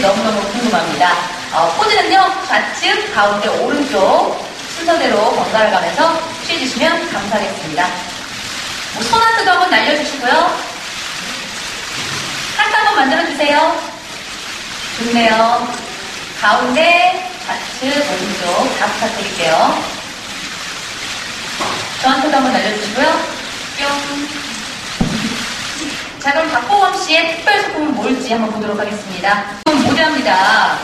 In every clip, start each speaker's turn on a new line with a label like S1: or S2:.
S1: 너무너무 궁금합니다. 어, 포즈는요, 좌측, 가운데, 오른쪽 순서대로 번갈아 가면서 취해주시면 감사하겠습니다. 뭐, 손한트도 한번 날려주시고요. 하트 한번 만들어주세요. 좋네요. 가운데, 좌측, 오른쪽 다 부탁드릴게요. 저한테도 한번 날려주시고요. 뿅. 자, 그럼 박보검 씨의 특별 소품은 뭘지 한번 보도록 하겠습니다. 모자입니다. 아,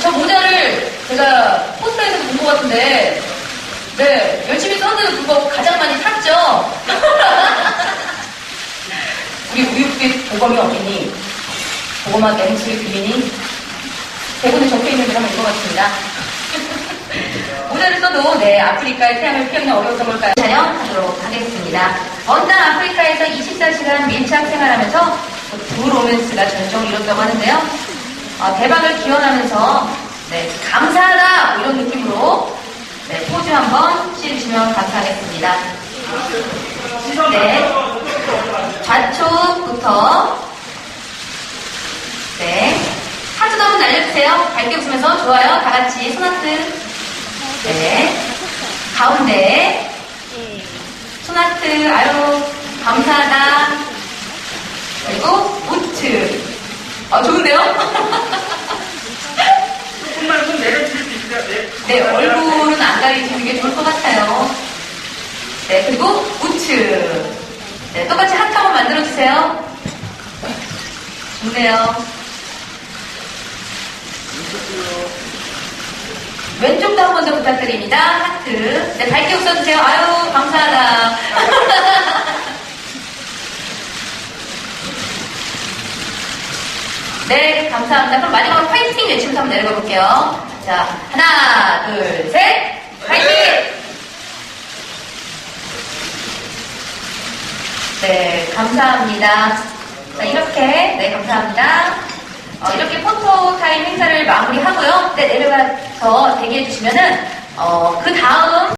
S1: 저 모자를 제가 포스터에서 본 것 같은데, 네, 열심히 썼는데도 불구하고 가장 많이 탔죠? 우리 우유빛 보검이 어디니? 보검하게 행수를 비비니? 대본에 적혀 있는 대로 한번 읽어봤습니다. 모자를 써도 네 아프리카의 태양을 피하기는 어려워서 뭘까요? 촬영하도록 하겠습니다. 먼날 아프리카에서 24시간 밀착 생활하면서 두 로맨스가 전종을 이뤘다고 하는데요. 어, 대박을 기원하면서 네 감사하다 뭐 이런 느낌으로 네 포즈 한번 씌워주시면 감사하겠습니다. 네 좌측부터 네 하트도 한번 날려주세요. 밝게 웃으면서 좋아요. 다 같이 손하트 네. 가운데. 손하트, 아유, 감사하다. 그리고. 아, 좋은데요?
S2: 조금만 손 내려줄 수 있을까요? 네.
S1: 네, 얼굴은 안 가리시는 게 좋을 것 같아요. 네, 그리고 우트. 네, 똑같이 하트 한번 만들어주세요. 좋네요. 왼쪽도 한 번 더 부탁드립니다. 하트. 네, 밝게 웃어주세요. 아유, 감사하다. 네, 감사합니다. 그럼 마지막으로 파이팅 외치면서 한번 내려가 볼게요. 자, 하나, 둘, 셋, 파이팅! 네, 감사합니다. 자, 이렇게, 네, 감사합니다. 어, 이렇게 포토타임 행사를 마무리하고요. 네, 내려가서 대기해 주시면은, 어, 그 다음